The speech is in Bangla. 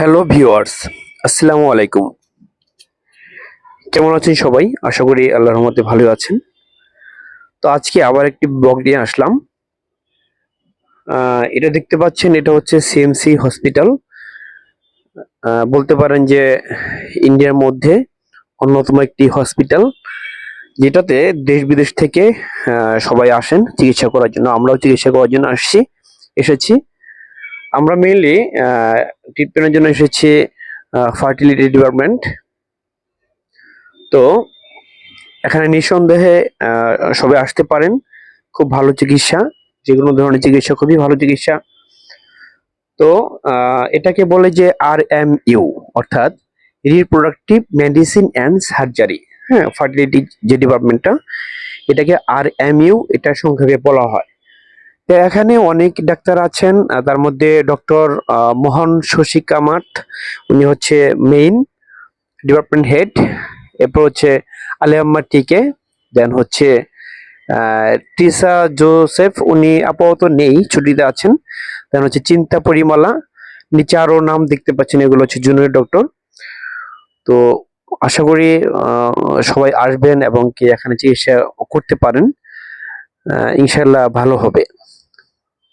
হ্যালো ভিউয়ার্স, আসসালামু আলাইকুম। কেমন আছেন সবাই? আশা করি আল্লাহর রহমতে ভালো আছেন। তো আজকে আবার একটি ব্লগ নিয়ে আসলাম। এটা দেখতে পাচ্ছেন, এটা হচ্ছে সিএমসি হসপিটাল বলতে পারেন যে ইন্ডিয়ার মধ্যে অন্যতম একটি হসপিটাল যেটাতে দেশ বিদেশ থেকে সবাই আসেন চিকিৎসা করার জন্য। আমরাও চিকিৎসা করার জন্য আসছি, এসেছি। আমরা মেইনলি ট্রিটমেন্টের জন্য এসেছি ফার্টিলিটি ডিপার্টমেন্ট তো এখানে নিঃসন্দেহে সবাই আসতে পারেন। খুব ভালো চিকিৎসা, যে কোনো ধরনের চিকিৎসা, খুবই ভালো চিকিৎসা। তো এটাকে বলে যে আর এম ইউ অর্থাৎ রিপ্রোডাক্টিভ মেডিসিন অ্যান্ড সার্জারি হ্যাঁ ফার্টিলিটি যে ডিপার্টমেন্টটা এটাকে আর এম ইউ এটা সংক্ষেপে বলা হয়। এখানে অনেক ডাক্তার আছেন তার মধ্যে ডক্টর মোহন শশী কামাত উনি হচ্ছে মেইন ডিপার্টমেন্ট হেড এরপর হচ্ছে আলিয়াম্মা টিকে দেন হচ্ছে টিসা জোসেফ, উনি আপাতত নেই, ছুটিতে আছেন দেন হচ্ছে চিন্তা পরিমালা, নিচে আরও নাম দেখতে পাচ্ছেন, এগুলো হচ্ছে জুনিয়র ডক্টর তো আশা করি সবাই আসবেন এবং কি এখানে চিকিৎসা করতে পারেন ইনশাল্লাহ ভালো হবে।